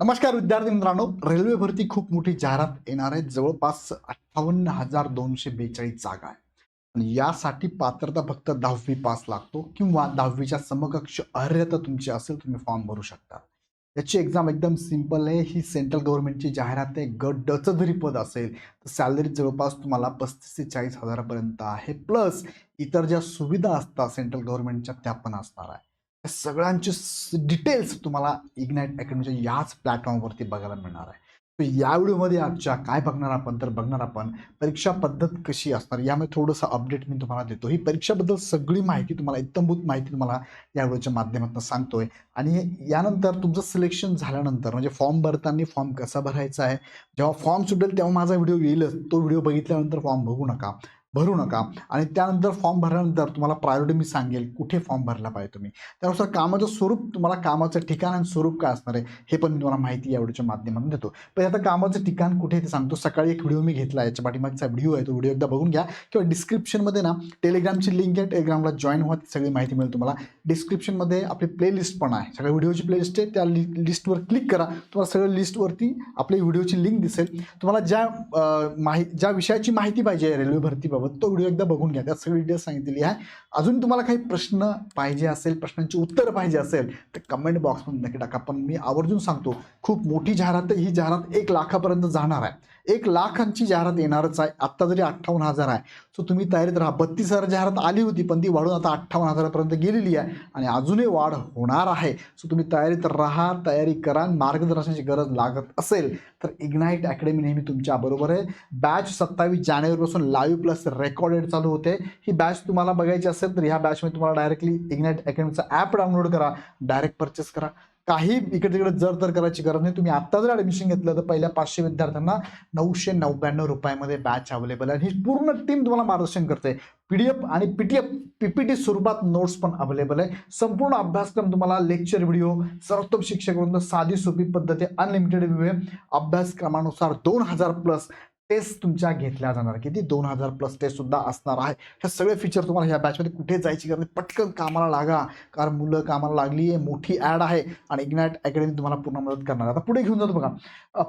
नमस्कार विद्यार्थी मित्रांनो. रेल्वे भरती खूप मोठी जाहिरात येणार आहे. जवळपास अठ्ठावन्न हजार दोनशे बेचाळीस जागा आहे. आणि यासाठी पात्रता फक्त दहावी पास लागतो किंवा दहावीच्या समकक्ष अर्हता तुमची असेल तुम्ही फॉर्म भरू शकता. याची एक्झाम एकदम सिंपल आहे. ही सेंट्रल गव्हर्नमेंटची जाहिरात आहे. गट डचं जरी पद असेल तर सॅलरी जवळपास तुम्हाला पस्तीस ते चाळीस हजारापर्यंत आहे. प्लस इतर ज्या सुविधा असतात सेंट्रल गव्हर्नमेंटच्या त्या पण असणार आहे. सगळ्यांचे डिटेल्स तुम्हाला इग्नाईट अकॅडमीच्या याच प्लॅटफॉर्मवरती बघायला मिळणार आहे. तर या व्हिडिओमध्ये आजच्या काय बघणार आपण? तर बघणार आपण परीक्षा पद्धत कशी असणार? यामध्ये थोडंसं अपडेट मी तुम्हाला देतो. ही परीक्षाबद्दल सगळी माहिती तुम्हाला इत्तमभूत माहिती तुम्हाला या व्हिडिओच्या माध्यमातून सांगतोय. आणि यानंतर तुमचं सिलेक्शन झाल्यानंतर म्हणजे फॉर्म भरताना फॉर्म कसा भरायचा आहे? जेव्हा फॉर्म सुटेल तेव्हा माझा व्हिडिओ येईलच तो व्हिडिओ बघितल्यानंतर फॉर्म बघू नका. भरू नका. आणि त्यानंतर फॉर्म भरल्यानंतर तुम्हाला प्रायोरिटी मी सांगेल कुठे फॉर्म भरला पाहिजे तुम्ही. त्यानुसार कामाचं स्वरूप तुम्हाला कामाचं ठिकाण आणि स्वरूप काय असणार आहे हे पण मी तुम्हाला माहिती या व्हिडिओच्या माध्यमातून देतो. पण आता कामाचं ठिकाण कुठे ते सांगतो. सकाळी एक व्हिडिओ मी घेतला याच्या पाठीमागचा व्हिडिओ आहे तो व्हिडिओ एकदा बघून घ्या. किंवा डिस्क्रिप्शनमध्ये ना टेलिग्रामची लिंक आहे टेलिग्रामला जॉईन व्हा ती सगळी माहिती मिळेल तुम्हाला. डिस्क्रिप्शनमध्ये आपली प्लेलिस्ट पण आहे. सगळ्या व्हिडिओची प्लेलिस्ट आहे त्या लि लिस्टवर क्लिक करा. तुम्हाला सगळं लिस्टवरती आपली व्हिडिओची लिंक दिसेल. तुम्हाला ज्या माहि ज्या विषयाची माहिती पाहिजे रेल्वे भरतीबाबत तो व्हिडिओ एकदा बघून घ्या. त्यात सगळी डिटेल्स सांगितलेली आहे. अजून तुम्हाला काही प्रश्न पाहिजे असेल प्रश्नांची उत्तर पाहिजे असेल तर कमेंट बॉक्समध्ये नक्की टाका. पण मी आवर्जून सांगतो खूप मोठी जाहिरात ही जाहिरात एक लाखापर्यंत जाणार आहे. एक लाखांची जाहिरात येणारच आहे. आत्ता जरी अठ्ठावन्न हजार आहे. सो तुम्ही तयारीत राहा. बत्तीस हजार जाहिरात आली होती पण ती वाढून आता अठ्ठावन्न हजारापर्यंत गेलेली आहे आणि अजूनही वाढ होणार आहे. सो तुम्ही तयारीत राहा तयारी करा आणि मार्गदर्शनाची गरज लागत असेल तर इग्नाईट अकॅडमी नेहमी तुमच्या बरोबर आहे. बॅच सत्तावीस जानेवारीपासून लाईव्ह प्लस रेकॉर्डेड चालू होते. ही बॅच तुम्हाला बघायची असेल तर ह्या बॅचमध्ये तुम्हाला डायरेक्टली इग्नाईट अकॅडमीचा ॲप डाउनलोड करा. डायरेक्ट परचेस करा. काही इकडे तिकडे जर तर करायची गरज नाही. तुम्ही आत्ता जर ॲडमिशन घेतलं तर पहिल्या पाचशे विद्यार्थ्यांना नऊशे नव्याण्णव रुपयामध्ये बॅच अवेलेबल आहे. ही पूर्ण टीम तुम्हाला मार्गदर्शन करते. पी डी एफ आणि P T F P P T स्वरूपात नोट्स पण अवेलेबल आहे. संपूर्ण अभ्यासक्रम तुम्हाला लेक्चर व्हिडिओ सर्वोत्तम शिक्षक साधी सोपी पद्धती अनलिमिटेड व्हिडिओ अभ्यासक्रमानुसार दोन हजार प्लस टेस्ट तुमच्या घेतल्या जाणार किती? दोन हजार प्लस टेस्ट सुद्धा असणार आहे. हे सगळे फीचर तुम्हाला ह्या बॅचमध्ये कुठे जायची गरज नाही. पटकन कामाला लागा. कारण मुलं कामाला लागली आहे. मोठी ॲड आहे. आणि इग्नाईट अकॅडमी तुम्हाला पूर्ण मदत करणार आता पुढे घेऊन जातो बघा.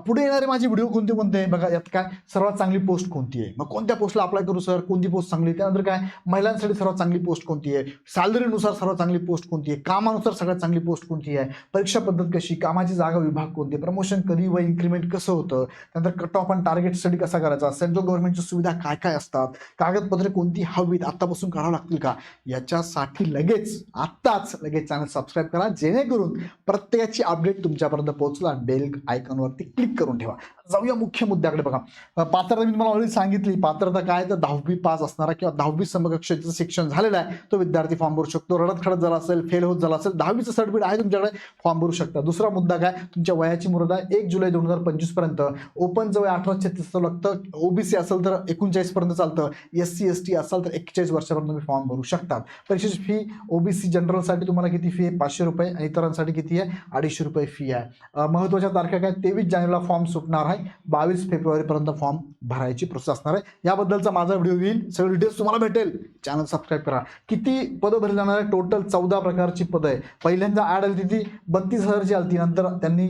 पुढे येणारे माझे व्हिडिओ कोणते कोणते? आहे बघा यात काय? सर्वात चांगली पोस्ट कोणती आहे? मग कोणत्या पोस्टला अप्लाय करू सर कोणती पोस्ट चांगली त्यानंतर काय? महिलांसाठी सर्वात चांगली पोस्ट कोणती आहे? सॅलरीनुसार सर्वात चांगली पोस्ट कोणती आहे? कामानुसार सगळ्यात चांगली पोस्ट कोणती आहे? परीक्षा पद्धत कशी? कामाची जागा विभाग कोणती प्रमोशन कधी व इन्क्रीमेंट कसं होतं? त्यानंतर कट ऑफ आणि टार्गेट स्टडी कसा करायचा सेंट्रल गव्हर्नमेंटच्या सुविधा काय काय असतात कागदपत्रे कोणती हवीत आत्तापासून काढावं लागतील का? याच्यासाठी लगेच आत्ताच लगेच चॅनल सबस्क्राईब करा जेणेकरून प्रत्येकाची अपडेट तुमच्यापर्यंत पोहोचला बेल आयकॉनवरती क्लिक करून ठेवा. जाऊया मुख्य मुद्द्याकडे बघा. पात्रता मी तुम्हाला ऑलरेडी सांगितली. पात्रता काय तर दहावी पास असणारा किंवा दहावी समकक्षेचं शिक्षण झालेलं आहे तो विद्यार्थी फॉर्म भरू शकतो. रडत खडत झाला असेल फेल होत झाला असेल दहावीचं सर्टिफिकेट आहे तुमच्याकडे फॉर्म भरू शकता. दुसरा मुद्दा काय? तुमच्या वयाची मुदत आहे एक जुलै दोन हजार पंचवीसपर्यंत. ओपन जवळ अठरा छत्तीस फक्त ओबीसी असेल तर एकोणचाळीसपर्यंत चालतं एस सी एस टी असाल तर एक्केचाळीस वर्षापर्यंत तुम्ही फॉर्म भरू शकतात. परीक्षेची फी ओबीसी जनरलसाठी तुम्हाला किती फी आहे? पाचशे रुपये आणि इतरांसाठी किती आहे? अडीचशे रुपये फी आहे. महत्त्वाच्या तारखा काय? तेवीस जानेवारीला फॉर्म सुटणार आहे. बावीस फेब्रुवारीपर्यंत फॉर्म भरायची प्रोसेस असणार आहे. याबद्दलचा माझा व्हिडिओ येईल. सगळे डिटेल्स तुम्हाला भेटेल. चॅनल सबस्क्राईब करा. किती पदं भरली जाणार आहे टोटल चौदा प्रकारची पदं आहे पहिल्यांदा ॲड आली ती बत्तीस हजारची आली ती नंतर त्यांनी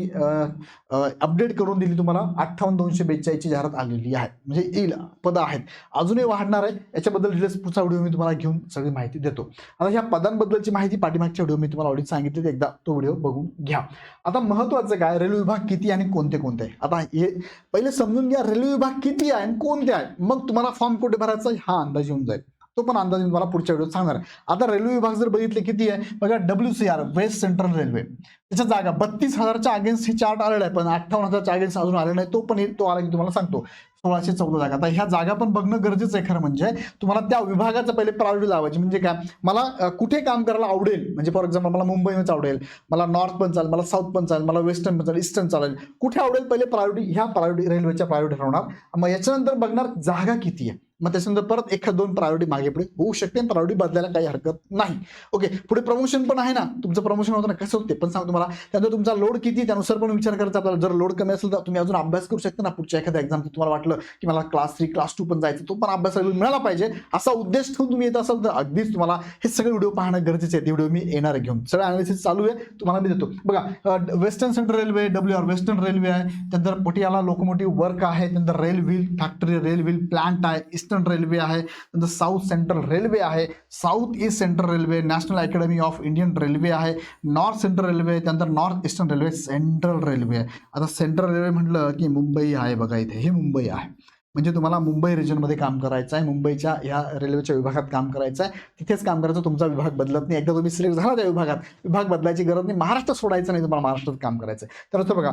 अपडेट करून दिली तुम्हाला. अठ्ठावन्न दोनशे बेचाळीसची जाहिरात आली. आलेली आहे. म्हणजे येईल पदं आहेत. अजूनही वाढणार आहे. याच्याबद्दल डिटेल्स पुढचा व्हिडिओ मी तुम्हाला घेऊन सगळी माहिती देतो. आता ह्या पदांबद्दलची माहिती पाठीमागच्या व्हिडिओ मी तुम्हाला ऑडिट सांगितली एकदा तो व्हिडिओ बघून घ्या. आता महत्त्वाचं काय? रेल्वे विभाग किती आणि कोणते कोणते? आहे आता हे पहिले समजून घ्या. रेल्वे विभाग किती आहे आणि कोणते आहे? मग तुम्हाला फॉर्म कुठे भरायचा हा अंदाज येऊन जाईल. तो पण अंदाज मी तुम्हाला पुढच्या व्हिडिओत सांगणार आहे. आता रेल्वे विभाग जर बघितले किती आहे? बघा W C R west central railway. त्याच्या जागा बत्तीस हजारच्या अगेन्स्ट हे चार्ट आलेला आहे पण अठ्ठावन्न हजारच्या अगेन्स्ट अजून आलेला नाही. तो पण तो आला की तुम्हाला सांगतो. सोळाशे चौदा जागा. आता ह्या जागा पण बघणं गरजेचं आहे खरं म्हणजे. तुम्हाला त्या विभागाचं पहिले प्रायोरिटी लावायची. म्हणजे काय? मला कुठे काम करायला आवडेल? म्हणजे फॉर एक्झाम्पल मला मुंबईमध्येच आवडेल. मला नॉर्थ पण चालेल मला साऊथ पण चालेल मला वेस्टर्न पण चालेल ईस्टर्न चालेल. कुठे आवडेल? पहिले प्रायोरिटी ह्या प्रायोरिटी रेल्वेच्या प्रायोरिटी ठरवणार. मग याच्यानंतर बघणार जागा किती आहे. मग त्याच्यानंतर परत एखाद दोन प्रायोरिटी मागे पुढे होऊ शकते आणि प्रायोरिटी बदलायला काही हरकत नाही. ओके पुढे प्रमोशन पण आहे ना. तुमचं प्रमोशन होतं ना कसं होते पण सांगतो तुम्हाला. त्यानंतर तुमचा लोड किती त्यानुसार पण विचार करायचा आपल्याला. जर लोड कमी असेल तर तुम्ही अजून अभ्यास करू शकता ना. पुढच्या एखाद्या एक्झामचं तुम्हाला वाटलं की मला क्लास थ्री क्लास टू पण जायचं तो पण अभ्यास मिळाला पाहिजे. असा उद्देश ठेवून तुम्ही येत असाल तर अगदीच तुम्हाला हे सगळे व्हिडिओ पाहणं गरजेचे आहे. ते व्हिडिओ मी येणार आहे घेऊन. सगळं अनालिसिस चालू आहे. तुम्हाला मी देतो. बघा western central railway W R western railway आहे. त्यानंतर पटियाला लोकोमोटिव्ह वर्क आहे. त्यानंतर rail wheel factory rail wheel plant आहे. ईस्टर्न रेल्वे आहे नंतर साऊथ सेंट्रल रेल्वे आहे south east central railway national academy of Indian railway आहे नॉर्थ सेंट्रल रेल्वे त्यानंतर north eastern railway central railway आहे आता सेंट्रल रेल्वे म्हटलं की मुंबई आहे बघा इथे हे मुंबई आहे. म्हणजे तुम्हाला मुंबई रिजनमध्ये काम करायचं आहे मुंबईच्या या रेल्वेच्या विभागात काम करायचं आहे तिथेच काम करायचं तुमचा विभाग बदलत नाही. एकदा तुम्ही सिलेक्ट झाला त्या विभागात विभाग बदलायची गरज नाही. महाराष्ट्र सोडायचं नाही तुम्हाला महाराष्ट्रात काम करायचं आहे तर असं बघा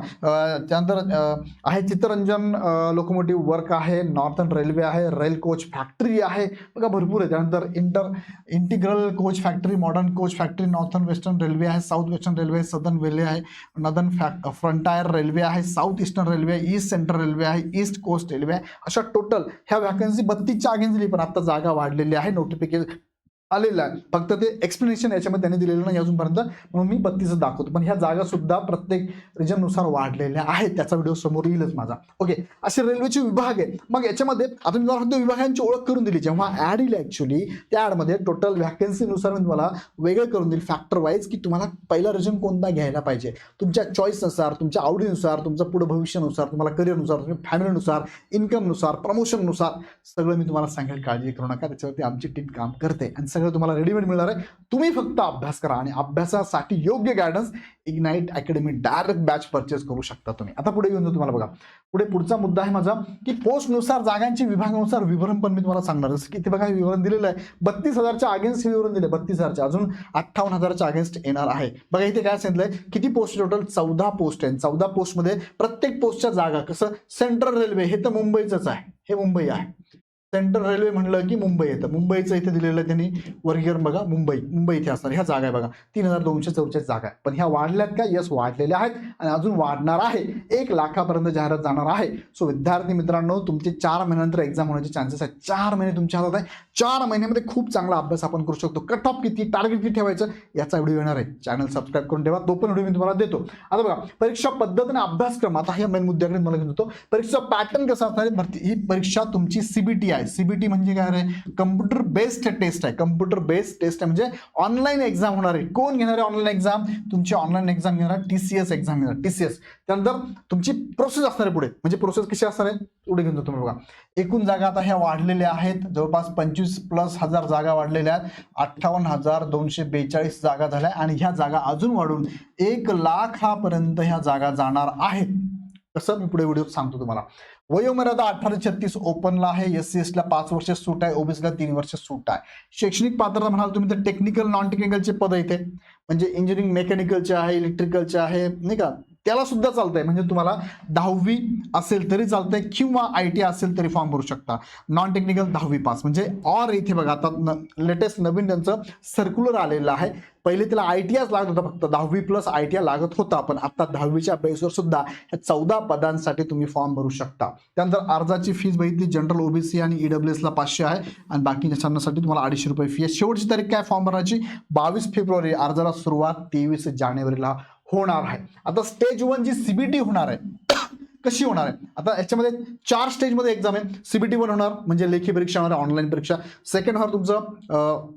त्यानंतर आहे चित्तरंजन लोकोमोटिव्ह वर्क आहे नॉर्थन रेल्वे आहे रेल कोच फॅक्टरी आहे. बघा भरपूर आहे. त्यानंतर inter integral coach factory modern coach factory northern western railway आहे south western railway southern railway आहे नदन फॅक फ्रंटायर रेल्वे आहे south eastern railway east central railway आहे ईस्ट कोस्ट रेल्वे आहे. अशा टोटल ह्या व्हॅकन्सी बत्तीसच्या अगेन्स्टली पण आता जागा वाढलेली आहे. नोटिफिकेशन आलेलं आहे. फक्त ते एक्सप्लेनेशन याच्यामध्ये त्यांनी दिलेलं नाही अजूनपर्यंत. म्हणून मी बत्तीसच दाखवतो. पण ह्या जागा सुद्धा प्रत्येक रिजननुसार वाढलेल्या आहेत. त्याचा व्हिडिओ समोर येईलच माझा. ओके. असे रेल्वेचे विभाग आहेत. मग याच्यामध्ये आता मी तुम्हाला फक्त विभागांची ओळख करून दिली. जेव्हा ॲड येईल ॲक्च्युली त्या ॲडमध्ये टोटल व्हॅकन्सीनुसार मी तुम्हाला वेगळं करून देईल फॅक्टर वाईज की तुम्हाला पहिला रिजन कोणता घ्यायला पाहिजे. तुमच्या चॉईसनुसार तुमच्या आवडीनुसार तुमचं पुढं भविष्यानुसार तुम्हाला करिअरनुसार तुमच्या फॅमिलीनुसार इन्कमनुसार प्रमोशननुसार सगळं मी तुम्हाला सांगेल. काळजी करू नका. त्याच्यावरती आमची टीम काम करते. आणि सगळं तुम्हाला रेडीमेड मिळणार आहे. तुम्ही फक्त अभ्यास करा आणि अभ्यासासाठी योग्य guidance ignite academy direct batch purchase करू शकता तुम्ही. आता पुढे येऊन तुम्हाला बघा. पुढे पुढचा मुद्दा आहे माझा की पोस्टनुसार जागांची विभागानुसार विवरण पण मी तुम्हाला सांगणार जसं की इथे बघा विवरण दिलेलं आहे. बत्तीस हजारच्या अगेन्स्ट विवरण दिले बत्तीस हजारच्या. अजून अठ्ठावन्न हजारच्या अगेन्स्ट येणार आहे. बघा इथे काय सांगितलंय? किती पोस्ट टोटल चौदा पोस्ट आहे चौदा पोस्टमध्ये प्रत्येक पोस्टच्या जागा कसं? सेंट्रल रेल्वे हे तर मुंबईचंच आहे. हे मुंबई आहे. सेंट्रल रेल्वे म्हणलं की मुंबई येतं. मुंबईचं इथे दिलेलं आहे त्यांनी वर्गीकरण बघा मुंबई. मुंबई इथे असणार. ह्या जागा आहे बघा. तीन हजार दोनशे चौचाळीस जागा आहे. पण ह्या वाढल्यात का? यस वाढलेल्या आहेत आणि अजून वाढणार आहे. एक लाखापर्यंत जाहिरात जाणार आहे. सो विद्यार्थी मित्रांनो तुमचे चार महिन्यानंतर एक्झाम होण्याचे चान्सेस आहेत. चार महिने तुमच्या हातात आहे. चार महिन्यामध्ये खूप चांगला अभ्यास आपण करू शकतो. कट ऑफ किती? टार्गेट किती ठेवायचं? याचा व्हिडिओ येणार आहे. चॅनल सबस्क्राईब करून ठेवा. तो पण व्हिडिओ मी तुम्हाला देतो. आता बघा परीक्षा पद्धत आणि अभ्यासक्रम. आता ह्या मेन मुद्द्याकडे मला घेऊन होतो परीक्षा पॅटर्न कसा असणार आहे? भरती. ही परीक्षा तुमची सीबीटी आहे सीबीटी म्हणजे काय आहे कम्प्युटर बेस्ड टेस्ट आहे. कम्प्युटर बेस्ड टेस्ट आहे. म्हणजे ऑनलाईन एक्झाम होणार आहे. कोण घेणार आहे ऑनलाईन एक्झाम तुमची ऑनलाईन एक्झाम घेणार टी सी एस एक्झाम घेणार टी सी एस त्यानंतर तुमची प्रोसेस असणार आहे पुढे. म्हणजे प्रोसेस कशी असणार आहे? पुढे घेऊन तुम्ही बघा. एकूण जागा आता ह्या वाढलेल्या आहेत. जवळपास पंचवीस प्लस हजार जागा वाढलेल्या आहेत. अठ्ठावन्न हजार दोनशे बेचाळीस जागा झाल्या आणि ह्या जागा अजून वाढून एक लाखापर्यंत ह्या जागा जाणार आहेत. कसं मी पुढे व्हिडिओ सांगतो तुम्हाला. वयोमर्यादा अठरा छत्तीस ओपनला आहे एस सी एसला पाच वर्ष सूट आहे ओबीसीला तीन वर्ष सूट आहे. शैक्षणिक पात्रता म्हणाल तुम्ही तर टेक्निकल नॉन टेक्निकलचे पद इथे. म्हणजे इंजिनिअरिंग मेकॅनिकलचे आहे इलेक्ट्रिकलचे आहे नाही का? त्याला सुद्धा चालतंय. म्हणजे तुम्हाला दहावी असेल तरी चालतंय किंवा आय टी असेल तरी फॉर्म भरू शकता. नॉन टेक्निकल दहावी पास म्हणजे ऑर इथे बघा आता लेटेस्ट नवीन त्यांचं सर्क्युलर आलेलं आहे. पहिले त्याला आय टी आय लागत होता फक्त. दहावी प्लस आय टी आय लागत होता. पण आता दहावीच्या बेसवर सुद्धा या चौदा पदांसाठी तुम्ही फॉर्म भरू शकता. त्यानंतर अर्जाची फीस बघितली. जनरल ओबीसी आणि ईडब्ल्यू एसला पाचशे आहे. आणि बाकीच्या छानसाठी तुम्हाला अडीचशे रुपये फी आहे. शेवटची तारीख काय फॉर्म भरण्याची? बावीस फेब्रुवारी. अर्जाला सुरुवात तेवीस जानेवारीला होणार आहे. आता स्टेज वन जी सीबीटी होणार आहे कशी होणार आहे? आता याच्यामध्ये चार स्टेजमध्ये एक्झाम आहे. सीबीटी वन होणार म्हणजे लेखी परीक्षा होणार ऑनलाईन परीक्षा. सेकंड होणार तुमचं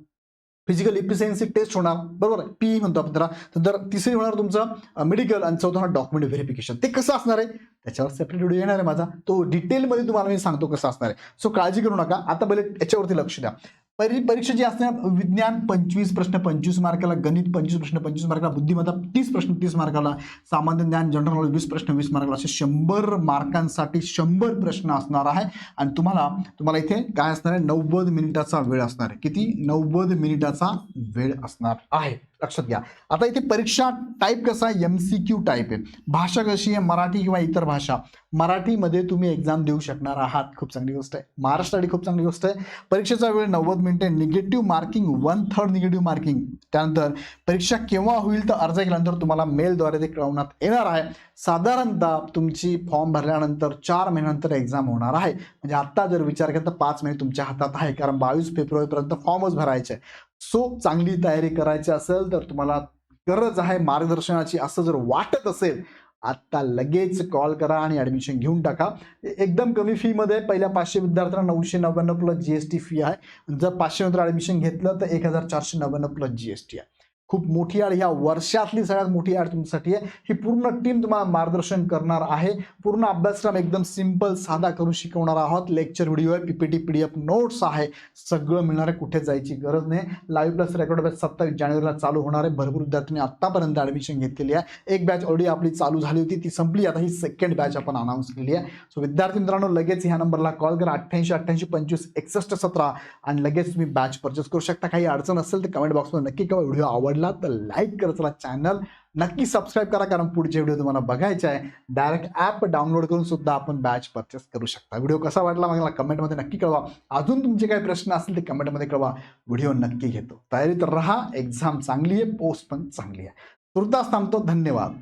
फिजिकल इफिशियन्सी टेस्ट होणार. बरोबर आहे? पी म्हणतो आपण त्याला. नंतर तिसरी होणार तुमचं मेडिकल आणि चौथं होणार डॉक्युमेंट व्हेरिफिकेशन ते कसं असणार आहे? त्याच्यावर सेपरेट व्हिडिओ येणार आहे माझा. तो डिटेलमध्ये तुम्हाला मी सांगतो कसं असणार आहे. सो काळजी करू नका. आता पहिले याच्यावरती लक्ष द्या. परी परीक्षा जी असणार विज्ञान पंचवीस प्रश्न पंचवीस मार्काला गणित पंचवीस प्रश्न पंचवीस मार्काला बुद्धिमत्ता तीस प्रश्न तीस मार्काला सामान्य ज्ञान जनरल नॉलेज वीस प्रश्न वीस मार्काला असे शंभर मार्कांसाठी शंभर प्रश्न असणार आहे. आणि तुम्हाला तुम्हाला इथे काय असणार आहे? नव्वद मिनिटाचा वेळ असणार आहे. किती? नव्वद मिनिटाचा वेळ असणार आहे. लक्षात घ्या. आता इथे परीक्षा टाईप कसा आहे? एम सी क्यू टाईप आहे. भाषा कशी आहे? मराठी किंवा इतर भाषा? मराठीमध्ये तुम्ही एक्झाम देऊ शकणार आहात. खूप चांगली गोष्ट आहे. महाराष्ट्रासाठी खूप चांगली गोष्ट आहे. परीक्षेचा वेळ नव्वद मिनिटे negative marking one third negative marking त्यानंतर परीक्षा केव्हा होईल तर अर्ज केल्यानंतर तुम्हाला मेलद्वारे ते कळवण्यात येणार आहे. साधारणतः तुमची फॉर्म भरल्यानंतर चार महिन्यानंतर एक्झाम होणार आहे. म्हणजे आत्ता जर विचार केला तर पाच महिने तुमच्या हातात आहे. कारण बावीस फेब्रुवारीपर्यंत फॉर्मच भरायचे. आहे सो चांगली तयारी करायची असेल तर तुम्हाला गरज आहे मार्गदर्शनाची असं जर वाटत असेल आत्ता लगेच कॉल करा आणि ॲडमिशन घेऊन टाका. एकदम कमी फीमध्ये पहिल्या पाचशे विद्यार्थ्यांना नऊशे नव्याण्णव plus G S T fee आहे. जर पाचशे नंतर ॲडमिशन घेतलं तर एक हजार चारशे नव्याण्णव प्लस जी एस टी आहे. खूप मोठी ॲड ह्या वर्षातली सगळ्यात मोठी ॲड तुमच्यासाठी आहे. ही पूर्ण टीम तुम्हाला मार्गदर्शन करणार आहे. पूर्ण अभ्यासक्रम एकदम सिंपल साधा करून शिकवणार आहोत. लेक्चर व्हिडिओ आहे PPT P D F notes आहे. सगळं मिळणार आहे कुठे जायची गरज नाही. लाईव्ह प्लस रेकॉर्ड बॅच सत्तावीस जानेवारीला चालू होणार आहे. भरपूर विद्यार्थ्यांनी आत्तापर्यंत ॲडमिशन घेतलेली आहे. एक बॅच ऑलरेडी आपली चालू झाली होती. ती संपली. आता ही सेकंड बॅच आपण अनाऊन्स केली आहे. सो विद्यार्थी मित्रांनो लगेच ह्या नंबरला कॉल करा. अठ्ठ्याऐंशी अठ्ठ्याऐंशी पंचवीस एकसष्ट सतरा आणि लगेच तुम्ही बॅच परचेस करू शकता. काही अडचण असेल तर कमेंट बॉक्समध्ये नक्की किंवा व्हिडिओ आवडला तर लाईक करत चला चॅनल नक्की सबस्क्राईब करा कारण पुढचे व्हिडिओ तुम्हाला बघायचे आहे. डायरेक्ट ॲप डाउनलोड करून सुद्धा आपण बॅच परचेस करू शकता. व्हिडिओ कसा वाटला मला कमेंटमध्ये नक्की कळवा. अजून तुमचे काही प्रश्न असतील ते कमेंटमध्ये कळवा. व्हिडिओ नक्की घेतो. तयारीत राहा. एक्झाम चांगली आहे. पोस्ट पण चांगली आहे. तुर्तास थांबतो. धन्यवाद.